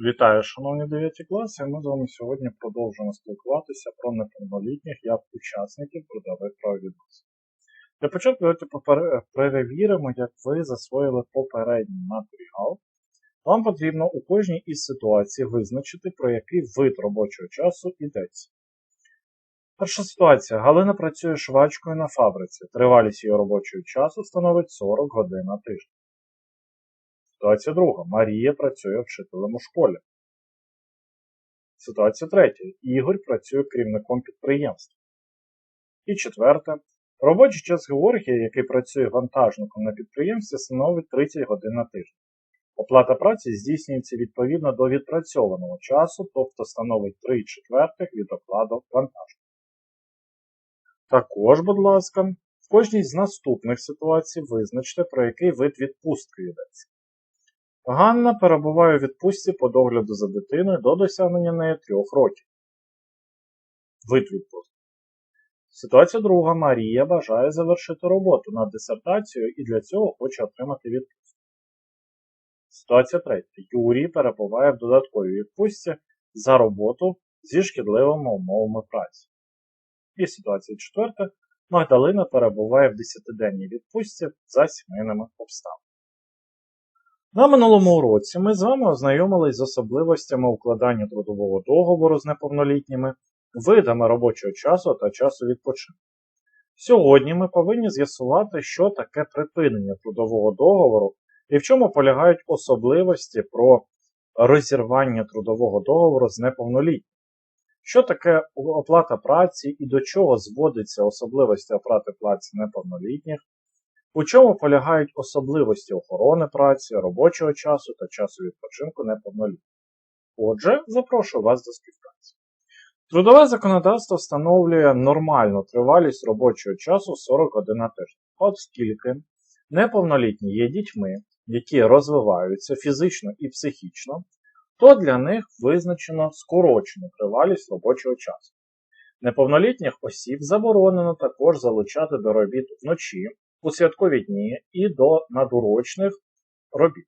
Вітаю, шановні 9 класи. Ми з вами сьогодні продовжуємо спілкуватися про неповнолітніх як учасників трудових правовідносин. Для початку давайте перевіримо, як ви засвоїли попередній матеріал. Вам потрібно у кожній із ситуацій визначити, про який вид робочого часу йдеться. Перша ситуація. Галина працює швачкою на фабриці. Тривалість її робочого часу становить 40 годин на тиждень. Ситуація друга. Марія працює вчителем у школі. Ситуація третя. Ігор працює керівником підприємства. І четверте. Робочий час Георгія, який працює вантажником на підприємстві, становить 30 годин на тиждень. Оплата праці здійснюється відповідно до відпрацьованого часу, тобто становить 3 четвертих від окладу вантажу. Також, будь ласка, в кожній з наступних ситуацій визначте, про який вид відпустки йдеться. Ганна перебуває у відпустці по догляду за дитиною до досягнення неї трьох років. Вид відпустки. Ситуація друга. Марія бажає завершити роботу над дисертацією і для цього хоче отримати відпустку. Ситуація третя. Юрій перебуває в додатковій відпустці за роботу зі шкідливими умовами праці. І ситуація четверта. Магдалина перебуває в 10-денній відпустці за сімейними обставинами. На минулому уроці ми з вами ознайомились з особливостями укладання трудового договору з неповнолітніми, видами робочого часу та часу відпочинку. Сьогодні ми повинні з'ясувати, що таке припинення трудового договору і в чому полягають особливості про розірвання трудового договору з неповнолітнім. Що таке оплата праці і до чого зводиться особливості оплати праці неповнолітніх, у чому полягають особливості охорони праці, робочого часу та часу відпочинку неповнолітніх. Отже, запрошую вас до співпраці. Трудове законодавство встановлює нормальну тривалість робочого часу 40 годин на тиждень, оскільки неповнолітні є дітьми, які розвиваються фізично і психічно, то для них визначено скорочену тривалість робочого часу. Неповнолітніх осіб заборонено також залучати до робіт вночі, у святкові дні і до надурочних робіт.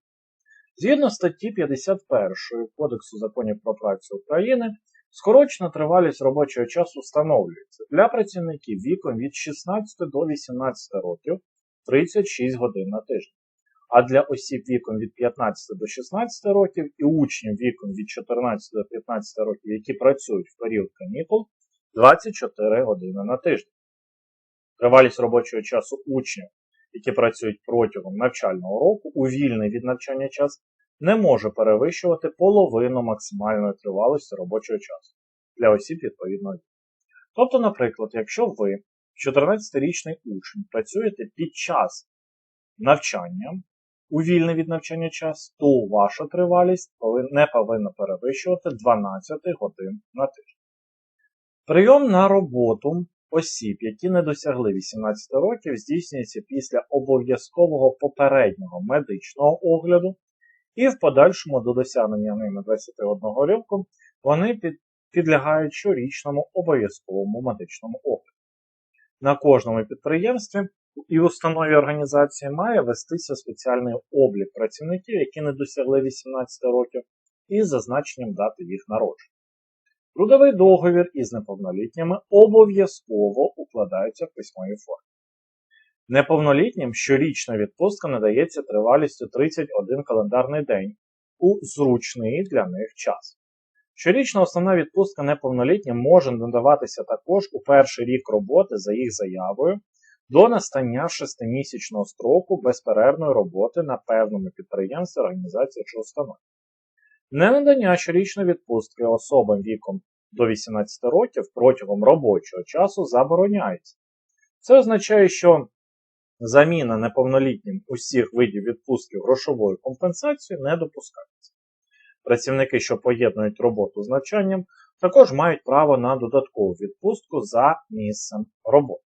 Згідно статті 51 Кодексу законів про працю України, скорочена тривалість робочого часу встановлюється для працівників віком від 16 до 18 років 36 годин на тиждень, а для осіб віком від 15 до 16 років і учнів віком від 14 до 15 років, які працюють в період канікул 24 години на тиждень. Тривалість робочого часу учнів, які працюють протягом навчального року, у вільний від навчання час, не може перевищувати половину максимальної тривалості робочого часу для осіб відповідного віку. Тобто, наприклад, якщо ви, 14-річний учень, працюєте під час навчання у вільний від навчання час, то ваша тривалість не повинна перевищувати 12 годин на тиждень. Прийом на роботу осіб, які не досягли 18 років, здійснюється після обов'язкового попереднього медичного огляду, і в подальшому до досягнення ними 21 року вони під, підлягають щорічному обов'язковому медичному огляду. На кожному підприємстві і установі організації має вестися спеціальний облік працівників, які не досягли 18 років, із зазначенням дати їх народження. Трудовий договір із неповнолітніми обов'язково укладається в письмовій формі. Неповнолітнім щорічна відпустка надається тривалістю 31 календарний день у зручний для них час. Щорічна основна відпустка неповнолітнім може надаватися також у перший рік роботи за їх заявою до настання шестимісячного строку безперервної роботи на певному підприємстві, організації чи установі. Ненадання щорічної відпустки особам віком до 18 років протягом робочого часу забороняється. Це означає, що заміна неповнолітнім усіх видів відпустки грошовою компенсацією не допускається. Працівники, що поєднують роботу з навчанням, також мають право на додаткову відпустку за місцем роботи.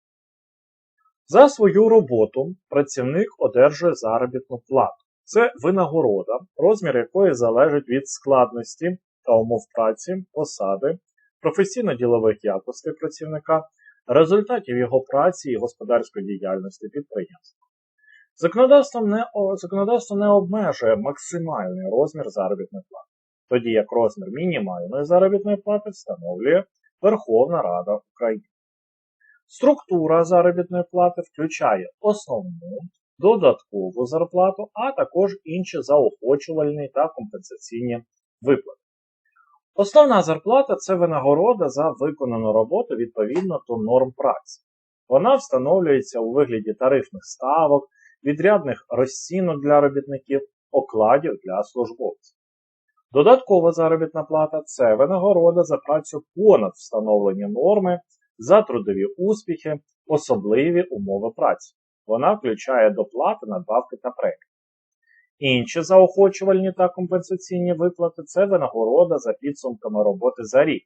За свою роботу працівник одержує заробітну плату. Це винагорода, розмір якої залежить від складності та умов праці, посади, професійно-ділових якостей працівника, результатів його праці і господарської діяльності підприємства. Законодавство не, законодавство не обмежує максимальний розмір заробітної плати. тоді як розмір мінімальної заробітної плати встановлює Верховна Рада України. Структура заробітної плати включає основну, додаткову зарплату, а також інші заохочувальні та компенсаційні виплати. Основна зарплата це винагорода за виконану роботу відповідно до норм праці. Вона встановлюється у вигляді тарифних ставок, відрядних розцінок для робітників, окладів для службовців. Додаткова заробітна плата це винагорода за працю понад встановлені норми, за трудові успіхи, особливі умови праці. Вона включає доплати, надбавки та премії. Інші заохочувальні та компенсаційні виплати це винагорода за підсумками роботи за рік,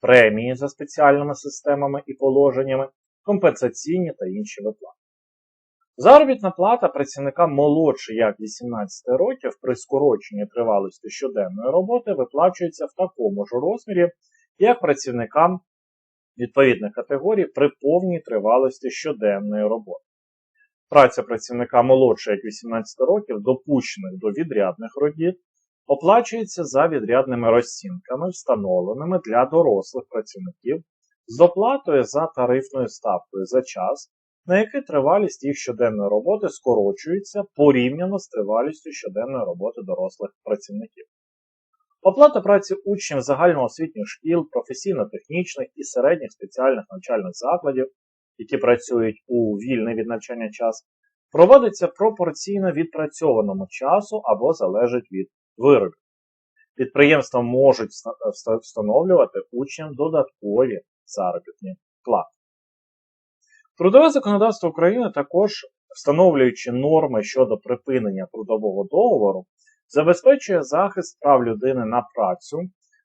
премії за спеціальними системами і положеннями, компенсаційні та інші виплати. Заробітна плата працівника молодше як 18 років при скороченні тривалості щоденної роботи виплачується в такому ж розмірі, як працівникам відповідних категорій при повній тривалості щоденної роботи. Праця працівника молодше як 18 років, допущених до відрядних робіт, оплачується за відрядними розцінками, встановленими для дорослих працівників з доплатою за тарифною ставкою за час, на який тривалість їх щоденної роботи скорочується порівняно з тривалістю щоденної роботи дорослих працівників. Оплата праці учнів загальноосвітніх шкіл, професійно-технічних і середніх спеціальних навчальних закладів, які працюють у вільний від навчання час, проводиться пропорційно відпрацьованому часу або залежить від виробів. Підприємства можуть встановлювати учням додаткові заробітні плати. Трудове законодавство України також, встановлюючи норми щодо припинення трудового договору, забезпечує захист прав людини на працю,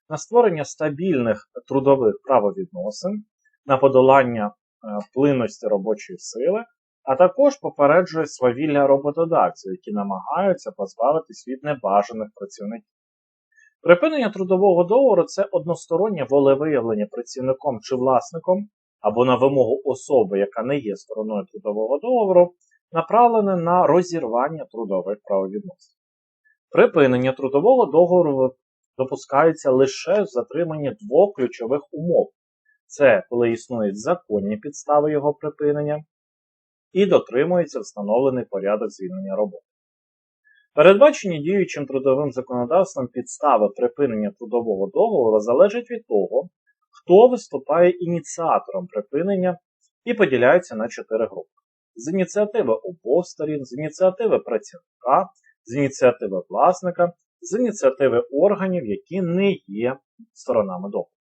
на створення стабільних трудових правовідносин, на подолання е, вплинності робочої сили, а також попереджує свавілля роботодавців, які намагаються позбавитись від небажаних працівників. Припинення трудового договору це одностороннє волевиявлення працівником чи власником або на вимогу особи, яка не є стороною трудового договору, направлене на розірвання трудових правовідносин. Припинення трудового договору допускається лише в затриманні двох ключових умов: це коли існують законні підстави його припинення і дотримується встановлений порядок звільнення роботи. Передбачені діючим трудовим законодавством підстави припинення трудового договору залежать від того, хто виступає ініціатором припинення і поділяються на чотири групи: з ініціативи обох сторін, з ініціативи працівника, з ініціативи власника, з ініціативи органів, які не є сторонами договору.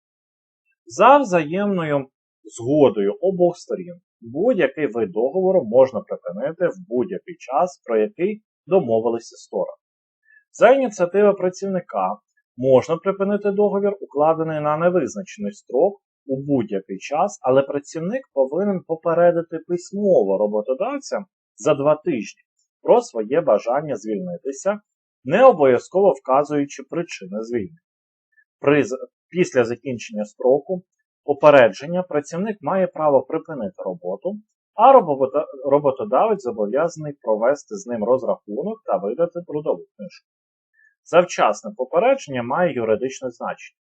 За взаємною згодою обох сторін будь-який вид договору можна припинити в будь-який час, про який домовилися сторони. За ініціативи працівника можна припинити договір, укладений на невизначений строк у будь-який час, але працівник повинен попередити письмово роботодавця за два тижні про своє бажання звільнитися, не обов'язково вказуючи причини звільнення. При, Після закінчення строку попередження працівник має право припинити роботу, а роботодавець зобов'язаний провести з ним розрахунок та видати трудову книжку. Завчасне попередження має юридичне значення.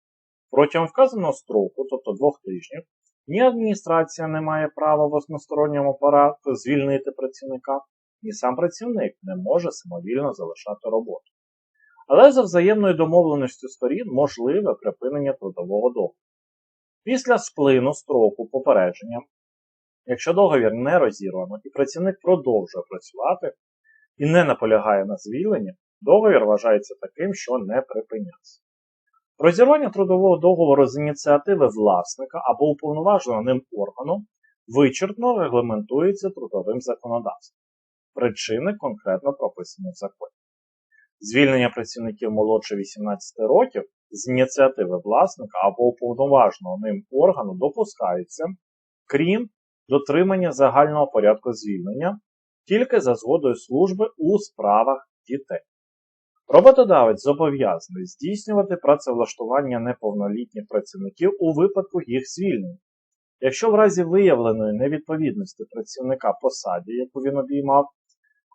Протягом вказаного строку, тобто двох тижнів, ні адміністрація не має права в односторонньому порядку звільнити працівника, ні сам працівник не може самовільно залишати роботу. Але за взаємною домовленістю сторін можливе припинення трудового договору. Після сплину строку попередження, якщо договір не розірвано і працівник продовжує працювати і не наполягає на звільненні, договір вважається таким, що не припиняється. Розірвання трудового договору з ініціативи власника або уповноваженого ним органу вичерпно регламентується трудовим законодавством. Причини конкретно прописані в законі. Звільнення працівників молодше 18 років з ініціативи власника або уповноваженого ним органу допускаються, крім дотримання загального порядку звільнення, тільки за згодою служби у справах дітей. Роботодавець зобов'язаний здійснювати працевлаштування неповнолітніх працівників у випадку їх звільнення. Якщо в разі виявленої невідповідності працівника посаді, яку він обіймав,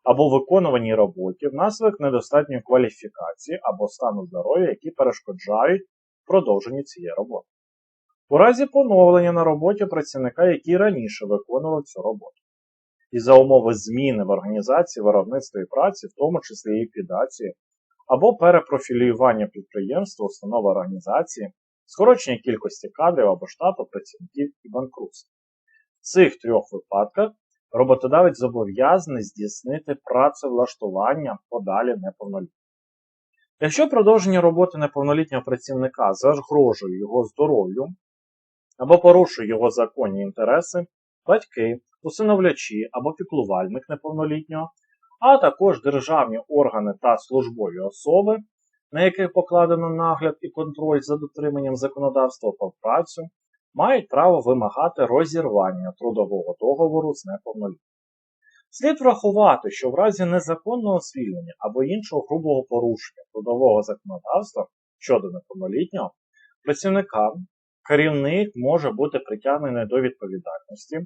або виконуваній роботі внаслідок недостатньої кваліфікації або стану здоров'я, які перешкоджають продовженню цієї роботи. У разі поновлення на роботі працівника, який раніше виконував цю роботу. І за умови зміни в організації виробництва і праці, в тому числі ліквідації, або перепрофілювання підприємства, установи організації, скорочення кількості кадрів або штату працівників і банкрутства. В цих трьох випадках роботодавець зобов'язаний здійснити працевлаштування подалі неповнолітнього. Якщо продовження роботи неповнолітнього працівника загрожує його здоров'ю або порушує його законні інтереси, батьки, усиновлячі або піклувальник неповнолітнього, а також державні органи та службові особи, на яких покладено нагляд і контроль за дотриманням законодавства про працю, мають право вимагати розірвання трудового договору з неповнолітнім. Слід врахувати, що в разі незаконного звільнення або іншого грубого порушення трудового законодавства щодо неповнолітнього, працівника керівник може бути притягнений до відповідальності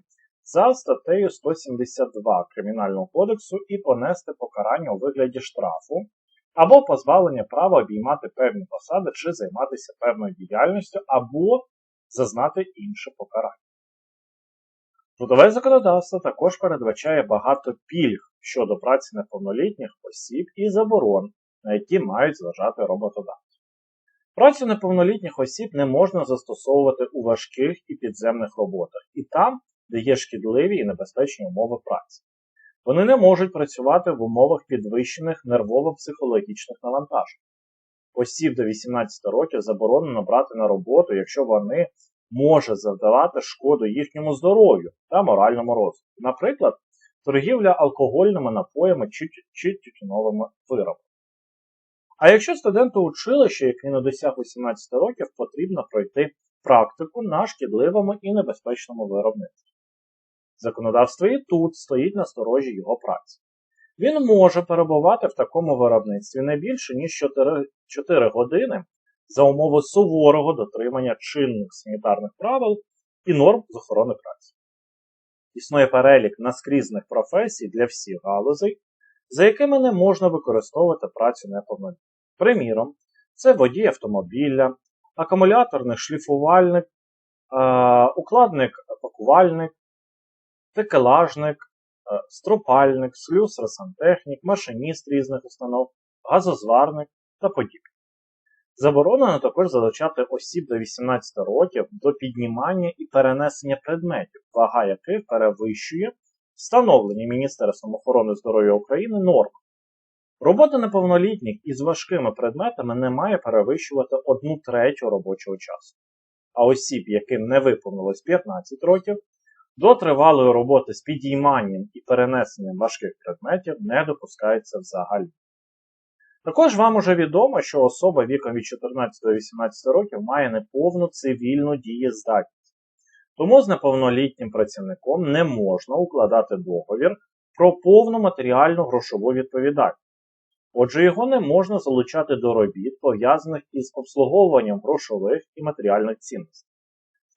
за статтею 172 Кримінального кодексу і понести покарання у вигляді штрафу або позбавлення права обіймати певні посади чи займатися певною діяльністю, або зазнати інше покарання. Трудове законодавство також передбачає багато пільг щодо праці неповнолітніх осіб і заборон, на які мають зважати роботодавці. Працю неповнолітніх осіб не можна застосовувати у важких і підземних роботах і там, де є шкідливі і небезпечні умови праці. Вони не можуть працювати в умовах підвищених нервово-психологічних навантажень. Осіб до 18 років заборонено брати на роботу, якщо вони може завдавати шкоду їхньому здоров'ю та моральному розвитку. Наприклад, торгівля алкогольними напоями чи, чи тютюновими виробами. А якщо студенту училища, який не досяг 18 років, потрібно пройти практику на шкідливому і небезпечному виробництві. Законодавство і тут стоїть на сторожі його праці. Він може перебувати в такому виробництві не більше, ніж 4, 4 години за умови суворого дотримання чинних санітарних правил і норм з охорони праці. Існує перелік наскрізних професій для всіх галузей, за якими не можна використовувати працю неповнолітніх. Приміром, це водій автомобіля, акумуляторний шліфувальник, укладник-пакувальник, текелажник, стропальник, слюсар-сантехнік, машиніст різних установ, газозварник та подібне. Заборонено також залучати осіб до 18 років до піднімання і перенесення предметів, вага яких перевищує встановлені Міністерством охорони здоров'я України норми. Робота неповнолітніх із важкими предметами не має перевищувати одну третю робочого часу. А осіб, яким не виповнилось 15 років, до тривалої роботи з підійманням і перенесенням важких предметів не допускається взагалі. Також вам уже відомо, що особа віком від 14 до 18 років має неповну цивільну дієздатність. Тому з неповнолітнім працівником не можна укладати договір про повну матеріальну грошову відповідальність. Отже, його не можна залучати до робіт, пов'язаних із обслуговуванням грошових і матеріальних цінностей.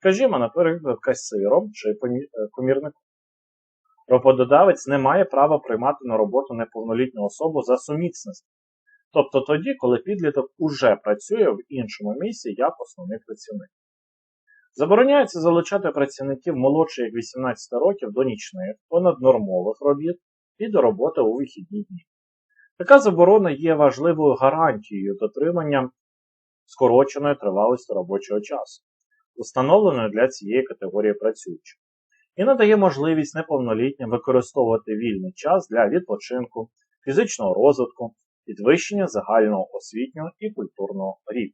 Скажімо, наприклад, касиром чи комірником. Роботодавець не має права приймати на роботу неповнолітню особу за сумісництво, тобто тоді, коли підліток уже працює в іншому місці як основний працівник. Забороняється залучати працівників молодше як 18 років до нічних, понаднормових робіт і до роботи у вихідні дні. Така заборона є важливою гарантією дотримання скороченої тривалості робочого часу, установленої для цієї категорії працюючих, і надає можливість неповнолітнім використовувати вільний час для відпочинку, фізичного розвитку, підвищення загального освітнього і культурного рівня.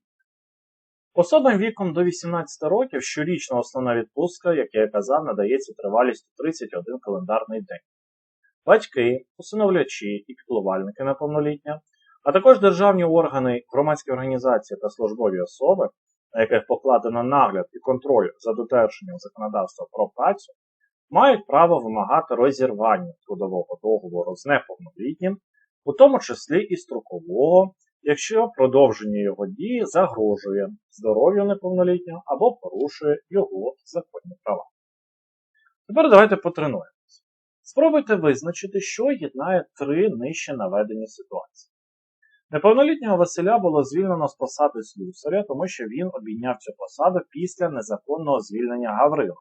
Особам віком до 18 років щорічна основна відпустка, як я казав, надається тривалістю 31 календарний день. Батьки, усиновлячі і піклувальники неповнолітня, а також державні органи, громадські організації та службові особи, на яких покладено нагляд і контроль за додержанням законодавства про працю, мають право вимагати розірвання трудового договору з неповнолітнім у тому числі і строкового, якщо продовження його дії загрожує здоров'ю неповнолітнього або порушує його законні права. Тепер давайте потренуємося. Спробуйте визначити, що єднає три нижче наведені ситуації. Неповнолітнього Василя було звільнено з посади слюсаря, тому що він обійняв цю посаду після незаконного звільнення Гаврила.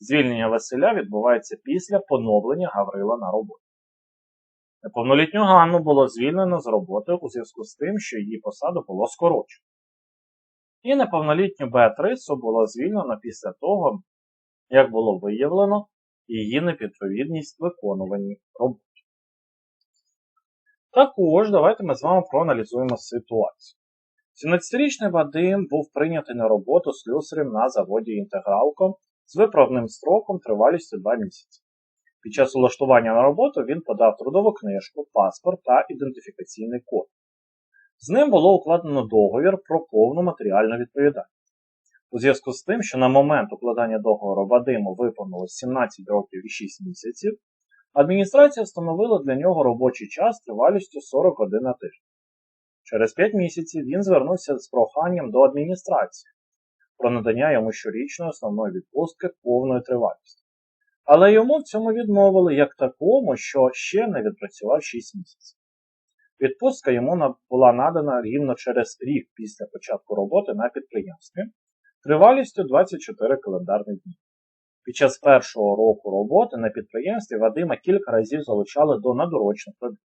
Звільнення Василя відбувається після поновлення Гаврила на роботу. Неповнолітню Ганну було звільнено з роботи у зв'язку з тим, що її посаду було скорочено. І неповнолітню Беатрису було звільнено після того, як було виявлено її непідповідність виконуваній роботі. Також давайте ми з вами проаналізуємо ситуацію. 17-річний Вадим був прийнятий на роботу слюсарем на заводі Інтегралко з виправним строком тривалістю 2 місяці. Під час улаштування на роботу він подав трудову книжку, паспорт та ідентифікаційний код. З ним було укладено договір про повну матеріальну відповідальність. У зв'язку з тим, що на момент укладання договору Вадиму виповнилось 17 років і 6 місяців, адміністрація встановила для нього робочий час тривалістю 40 годин на тиждень. Через 5 місяців він звернувся з проханням до адміністрації про надання йому щорічної основної відпустки повної тривалістю. Але йому в цьому відмовили як такому, що ще не відпрацював 6 місяців. Відпустка йому була надана рівно через рік після початку роботи на підприємстві тривалістю 24 календарні дні. Під час першого року роботи на підприємстві Вадима кілька разів залучали до надурочних робіт.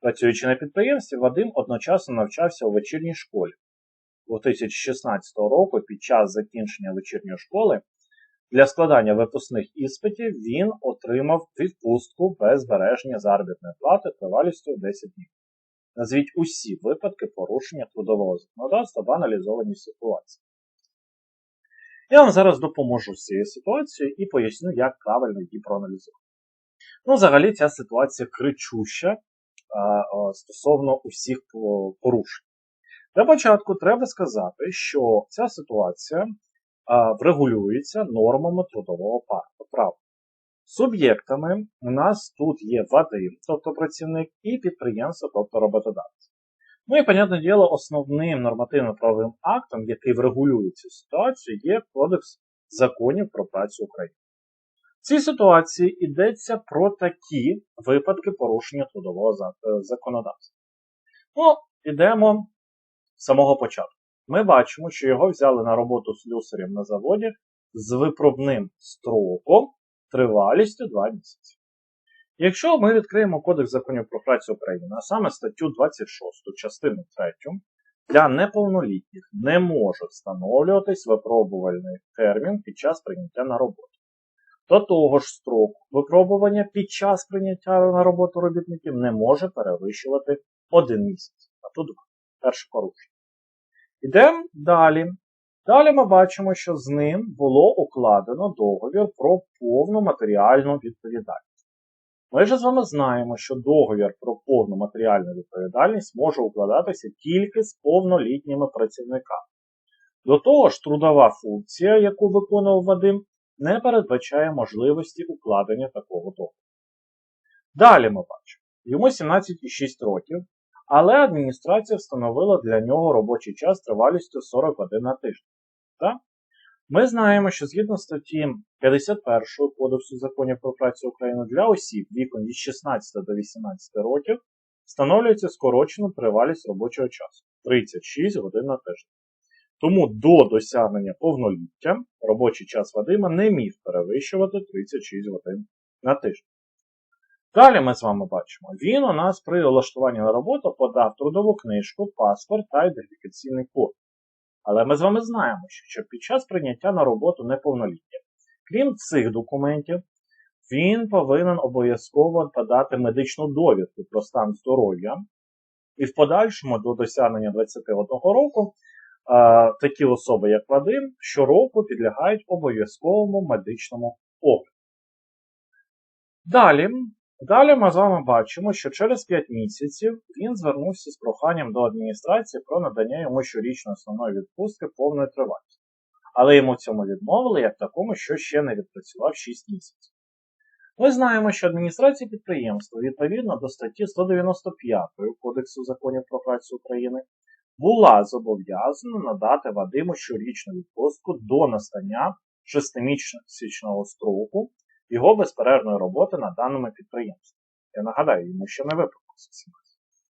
Працюючи на підприємстві, Вадим одночасно навчався у вечірній школі. 2016 року, під час закінчення вечірньої школи, для складання випускних іспитів він отримав відпустку без збереження заробітної плати тривалістю 10 днів. Назвіть усі випадки порушення трудового законодавства в аналізованій ситуації. Я вам зараз допоможу з цією ситуацією і поясню, як правильно її проаналізувати. Ну, взагалі, ця ситуація кричуща а, стосовно усіх порушень. Для початку треба сказати, що ця ситуація а, врегулюється нормами трудового права. Суб'єктами у нас тут є Вадим, тобто працівник, і підприємство, тобто роботодавець. Ну і, понятне діло, основним нормативно-правовим актом, який врегулює цю ситуацію, є Кодекс законів про працю України. В цій ситуації йдеться про такі випадки порушення трудового законодавства. Ну, йдемо з самого початку. Ми бачимо, що його взяли на роботу слюсарем на заводі з випробним строком тривалістю 2 місяці. Якщо ми відкриємо Кодекс законів про працю України, а саме статтю 26, частину 3, для неповнолітніх не може встановлюватись випробувальний термін під час прийняття на роботу. До того ж, строк випробування під час прийняття на роботу робітників не може перевищувати один місяць. А тут перше порушення. Йдемо далі. Далі ми бачимо, що з ним було укладено договір про повну матеріальну відповідальність. Ми ж з вами знаємо, що договір про повну матеріальну відповідальність може укладатися тільки з повнолітніми працівниками. До того ж, трудова функція, яку виконував Вадим, не передбачає можливості укладення такого договору. Далі ми бачимо, йому 17,6 років, але адміністрація встановила для нього робочий час тривалістю 40 годин на тиждень. Так? Ми знаємо, що згідно статті 51 Кодексу законів про працю України для осіб віком від 16 до 18 років встановлюється скорочена тривалість робочого часу 36 годин на тиждень. Тому до досягнення повноліття робочий час Вадима не міг перевищувати 36 годин на тиждень. Далі ми з вами бачимо, він у нас при влаштуванні на роботу подав трудову книжку, паспорт та ідентифікаційний код. Але ми з вами знаємо, що під час прийняття на роботу неповноліття, крім цих документів, він повинен обов'язково подати медичну довідку про стан здоров'я. І в подальшому до досягнення 21 року такі особи, як Вадим, щороку підлягають обов'язковому медичному огляду. Далі Далі ми з вами бачимо, що через 5 місяців він звернувся з проханням до адміністрації про надання йому щорічної основної відпустки повної тривалості. Але йому в цьому відмовили як такому, що ще не відпрацював 6 місяців. Ми знаємо, що адміністрація підприємства відповідно до статті 195 Кодексу законів про працю України була зобов'язана надати Вадиму щорічну відпустку до настання 6-місячного строку його безперервної роботи на даному підприємстві. Я нагадаю, йому ще не виповнилося 17.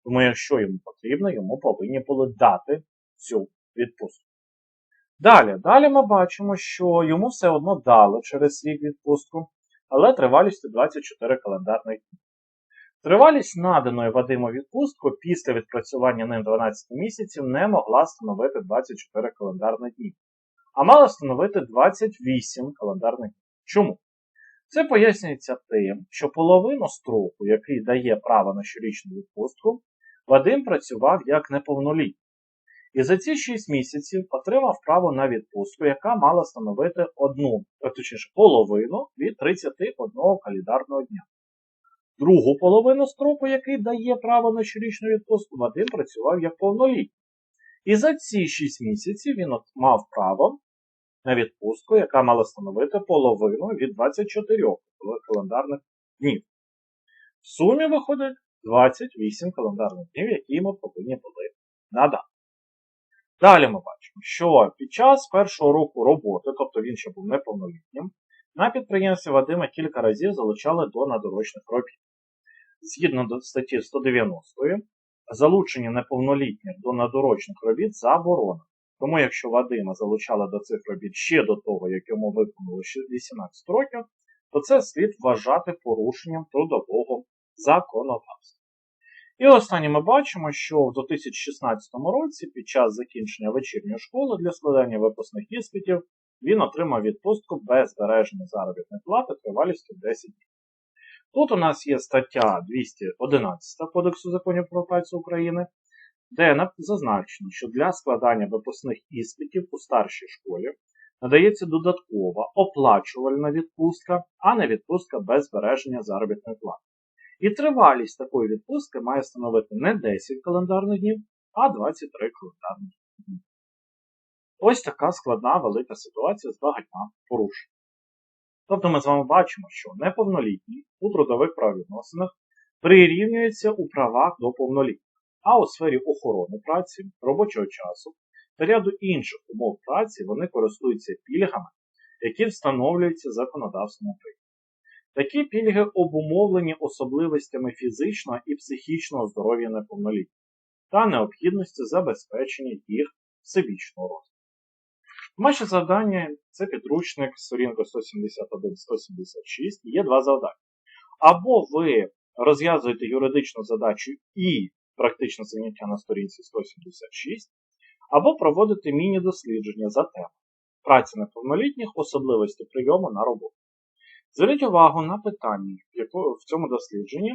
Тому якщо йому потрібно, йому повинні були дати цю відпустку. Далі, далі ми бачимо, що йому все одно дали через рік відпустку, але тривалістю 24 календарних дні. Тривалість наданої Вадиму відпустку після відпрацювання ним 12 місяців не могла становити 24 календарні дні, а мала становити 28 календарних днів. Чому? Це пояснюється тим, що половину строку, який дає право на щорічну відпустку, Вадим працював як неповнолітній. І за ці 6 місяців отримав право на відпустку, яка мала становити одну, точніше половину від 31 календарного дня. Другу половину строку, який дає право на щорічну відпустку, Вадим працював як повнолітній. І за ці 6 місяців він мав право на відпустку, яка мала становити половину від 24 календарних днів. В сумі виходить 28 календарних днів, які ми повинні були надати. Далі ми бачимо, що під час першого року роботи, тобто він ще був неповнолітнім, на підприємстві Вадима кілька разів залучали до надурочних робіт. Згідно до статті 190, залучення неповнолітніх до надурочних робіт заборонено. Тому якщо Вадима залучали до цих робіт ще до того, як йому виповнило 18 років, то це слід вважати порушенням трудового законодавства. І останнє ми бачимо, що в 2016 році під час закінчення вечірньої школи для складання випускних іспитів він отримав відпустку без збереження заробітної плати тривалістю 10 днів. Тут у нас є стаття 211 Кодексу законів про працю України, де зазначено, що для складання випускних іспитів у старшій школі надається додаткова оплачувальна відпустка, а не відпустка без збереження заробітної плати. І тривалість такої відпустки має становити не 10 календарних днів, а 23 календарних днів. Ось така складна велика ситуація з багатьма порушеннями. Тобто ми з вами бачимо, що неповнолітні у трудових правовідносинах прирівнюються у правах до повнолітніх, а у сфері охорони праці, робочого часу та ряду інших умов праці вони користуються пільгами, які встановлюються законодавством України. Такі пільги обумовлені особливостями фізичного і психічного здоров'я неповнолітніх та необхідності забезпечення їх всебічного розвитку. Ваше завдання це підручник сторінка 171-176 є два завдання. Або ви розв'язуєте юридичну задачу і практичне заняття на сторінці 176, або проводите міні-дослідження за темою праці неповнолітніх, особливості прийому на роботу. Зверніть увагу на питання в цьому дослідженні.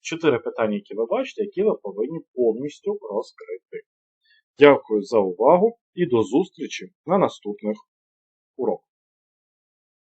Чотири питання, які ви бачите, які ви повинні повністю розкрити. Дякую за увагу і до зустрічі на наступних уроках.